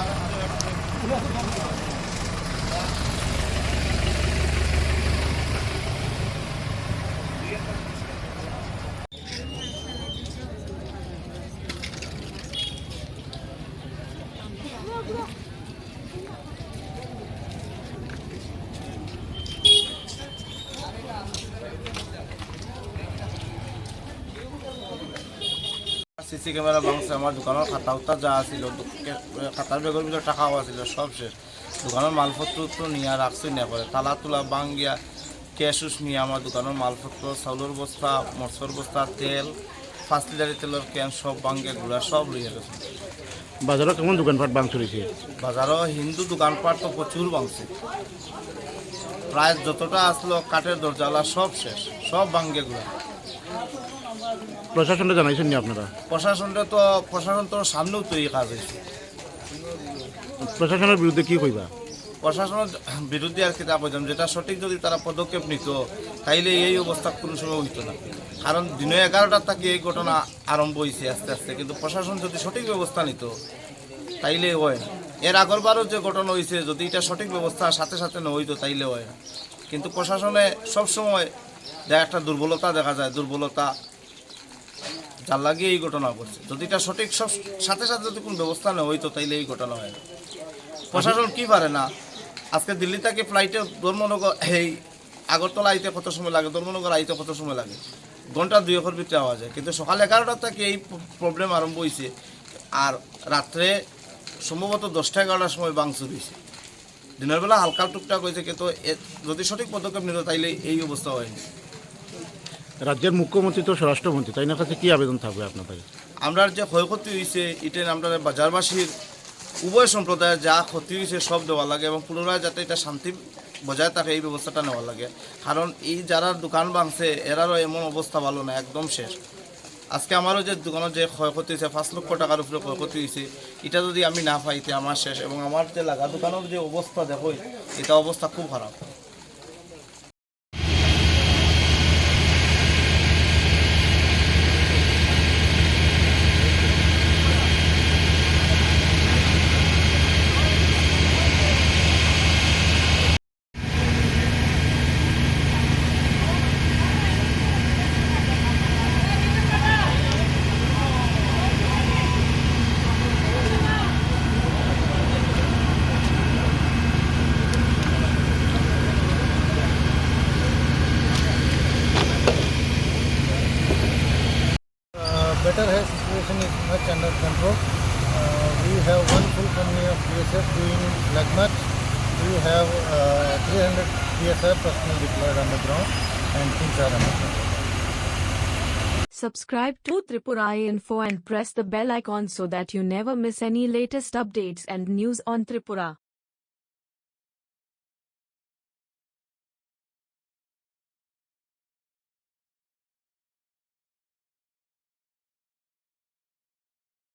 ありがとうございます。সিসি camera ভাঙছে আমার দোকানের খাতা উত্তা যা আছিল খাতার বেগের ভিতরে টাকাও আছিল সব শেষ। দোকানের মালপত্র তো নিয়ে রাখছি না করে তালা তুলা বাঙ্গিয়া ক্যাশ উস নিয়ে আমার দোকানের মালপত্র চাউলের বস্তা মরচর বস্তা তেল পাঁচ লিটারের তেলের ক্যান সব বাঙ্গিয়া গুড়া সব লইয়া গেছে বাজারত কেমন দোকানপাট ভাঙচুর হয়েছে বাজারও হিন্দু দোকানপাট তো প্রচুর ভাঙছে। প্রায় যতটা আসলো কাঠের দরজালা সব শেষ সব বাঙ্গিয়া গুড়া। প্রশাসনটা জানাইছেন নি আপনারা? প্রশাসনটা তো প্রশাসন তো সামনেও তো এই কাজ হয়েছে। প্রশাসনের বিরুদ্ধে কি কইবা? প্রশাসনের বিরুদ্ধে আর কিতাব বলতাম যেটা সঠিক যদি তারা পদক্ষেপ নিত তাইলে এই অবস্থা কোনো সময় হইতো না। কারণ দিনে এগারোটার থেকে এই ঘটনা আরম্ভ হয়েছে আস্তে আস্তে কিন্তু প্রশাসন যদি সঠিক ব্যবস্থা নিত তাইলে হয় না। এর আগরবারও যে ঘটনা হয়েছে যদি এটা সঠিক ব্যবস্থা সাথে সাথে না হইতো তাইলে হয় না। কিন্তু প্রশাসনে সবসময় একটা দুর্বলতা দেখা যায় দুর্বলতা যার লাগিয়ে এই ঘটনা ঘটছে। যদি এটা সঠিক, সব সাথে সাথে যদি কোনো ব্যবস্থা না হইতো, তাইলে এই ঘটনা হয় প্রশাসন কি পারে না? আজকে দিল্লি থেকে ফ্লাইটে ধর্মনগর, এই আগরতলা আইতে কত সময় লাগে? ধর্মনগর আইতে কত সময় লাগে? ঘণ্টা দুই একের ভিতরে আওয়া যায়। কিন্তু সকাল এগারোটা থেকে এই প্রবলেম আরম্ভ হয়েছে আর রাত্রে সম্ভবত দশটা এগারোটার সময় বাংচুর হয়েছে দিনের বেলা হালকা টুকটাক হয়েছে কিন্তু যদি সঠিক পদক্ষেপ নিত, তাইলে এই অবস্থা হয়নি। রাজ্যের মুখ্যমন্ত্রী তো স্বরাষ্ট্রমন্ত্রী, তাই না? কাছে কী আবেদন থাকবে আপনাদের? আমরা যে ক্ষয়ক্ষতি হয়েছে এটা আমরা বাজারবাসীর উভয় সম্প্রদায়ের যা ক্ষতি হয়েছে সব দেওয়া লাগে এবং পুনরায় যাতে এটা শান্তি বজায় থাকে, এই ব্যবস্থাটা নেওয়া লাগে। কারণ এই যারা দোকান ভাঙছে, এরারও এমন অবস্থা ভালো না, একদম শেষ। আজকে আমারও যে দোকানের যে ক্ষয়ক্ষতি হয়েছে পাঁচ লক্ষ টাকার উপরে ক্ষয়ক্ষতি হয়েছে এটা যদি আমি না পাইতে আমার শেষ। এবং আমার যে লাগা দোকানের যে অবস্থা দেখো, এটা অবস্থা খুব খারাপ। Is much under control. Uh, we have one full company of BSF doing leg match. We have uh, 300 PSF personnel deployed on the ground and things are under control. Subscribe to Tripura Info and press the bell icon so that you never miss any latest updates and news on Tripura.